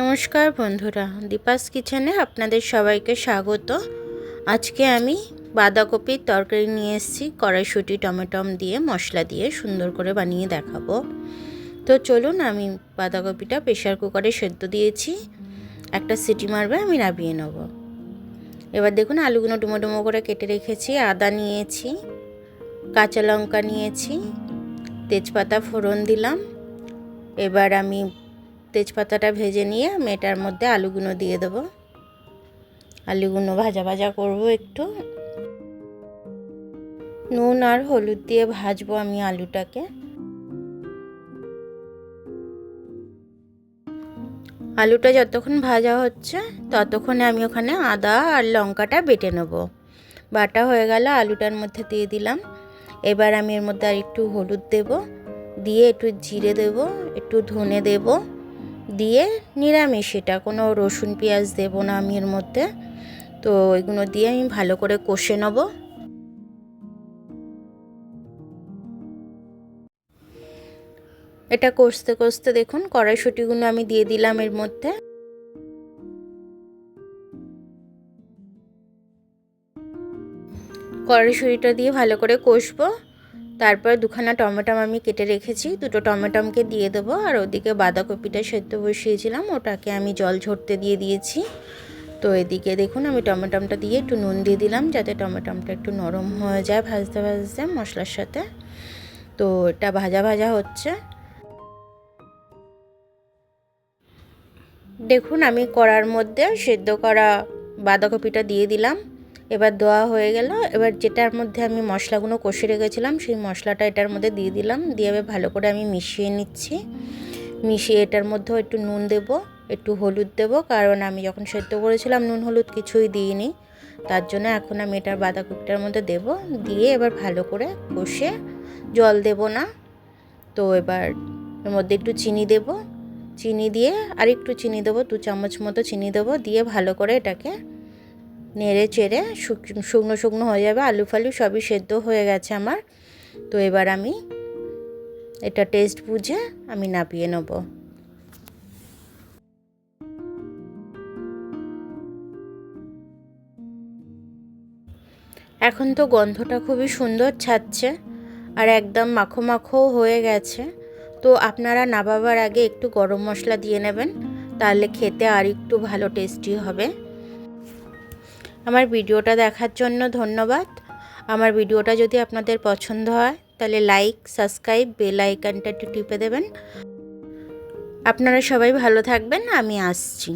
নমস্কার বন্ধুরা, দীপাস কিচেনে আপনাদের সবাইকে স্বাগত। আজকে আমি বাঁধাকপির তরকারি নিয়ে এসেছি, কড়াইশুঁটি, টমেটম দিয়ে মশলা দিয়ে সুন্দর করে বানিয়ে দেখাবো। তো চলুন আমি বাঁধাকপিটা প্রেশার কুকারে সেদ্ধ দিয়েছি, একটা সিটি মারবে, আমি নামিয়ে নেব। এবার দেখুন, আলুগুলো ডুমো ডুমো করে কেটে রেখেছি, আদা নিয়েছি, কাঁচা লঙ্কা নিয়েছি, তেজপাতা ফোড়ন দিলাম। এবার আমি তেজপাতাটা ভেজে নিয়ে আমি এটার মধ্যে আলুগুলো দিয়ে দেবো। আলুগুলো ভাজা ভাজা করব একটু। নুন আর হলুদ দিয়ে ভাজবো আমি আলুটাকে। আলুটা যতক্ষণ ভাজা হচ্ছে, ততক্ষণে আমি ওখানে আদা আর লঙ্কাটা বেটে নেব। বাটা হয়ে গেল আলুটার মধ্যে দিয়ে দিলাম। এবার আমি এর মধ্যে আর একটু হলুদ দেব। দিয়ে একটু জিরে দেব, একটু ধনে দেবো। দিয়ে নিরামিষ এটা। কোনো রসুন, পেঁয়াজ দেবো না আমি এর মধ্যে। তো এগুলো দিয়ে আমি ভালো করে কষে নেব। এটা কষতে কষতে দেখুন কড়াইশুটিগুলো আমি দিয়ে দিলাম এর মধ্যে। কড়াইশুটিটা দিয়ে ভালো করে কষবো। তারপর দুখানা টমেটম আমি কেটে রেখেছি, দুটো টমেটমকে দিয়ে দেবো আর ওদিকে বাঁধাকপিটা সেদ্ধ বসিয়েছিলাম, ওটাকে আমি জল ঝরতে দিয়ে দিয়েছি। তো এদিকে দেখুন আমি টমেটমটা দিয়ে একটু নুন দিয়ে দিলাম যাতে টমেটমটা একটু নরম হয়ে যায় ভাজতে ভাজতে মশলার সাথে। তো এটা ভাজা ভাজা হচ্ছে। দেখুন আমি কড়ার মধ্যে সেদ্ধ করা বাঁধাকপিটা দিয়ে দিলাম। এবার দেওয়া হয়ে গেল। এবার যেটার মধ্যে আমি মশলাগুলো কষে রেখেছিলাম, সেই মশলাটা এটার মধ্যে দিয়ে দিলাম। দিয়ে এবার ভালো করে আমি মিশিয়ে নিচ্ছি। মিশিয়ে এটার মধ্যেও একটু নুন দেব, একটু হলুদ দেব। কারণ আমি যখন সেদ্ধ করেছিলাম, নুন হলুদ কিছুই দিইনি। তার জন্য এখন আমি এটার বাঁধাকপিটার মধ্যে দেব। দিয়ে এবার ভালো করে কষে জল দেব না। তো এবার এর মধ্যে একটু চিনি দেব। চিনি দিয়ে আর একটু চিনি দেবো, দু চামচ মতো চিনি দেবো। দিয়ে ভালো করে এটাকে নেড়ে চেড়ে শুকনো শুকনো হয়ে যাবে, আলু ফালু সবই সেদ্ধ হয়ে গেছে আমার। তো এবার আমি এটা টেস্ট বুঝে আমি নাপিয়ে নেব। এখন তো গন্ধটা খুবই সুন্দর ছাড়ছে আর একদম মাখো মাখো হয়ে গেছে। তো আপনারা নাবাবার আগে একটু গরম মশলা দিয়ে নেবেন, তাহলে খেতে আর একটু ভালো টেস্টি হবে। আমার ভিডিওটা দেখার জন্য ধন্যবাদ। আমার ভিডিওটা যদি আপনাদের পছন্দ হয়, তাহলে লাইক সাবস্ক্রাইব বেল আইকনটা টিপে দেবেন। আপনারা সবাই ভালো থাকবেন, আমি আসছি।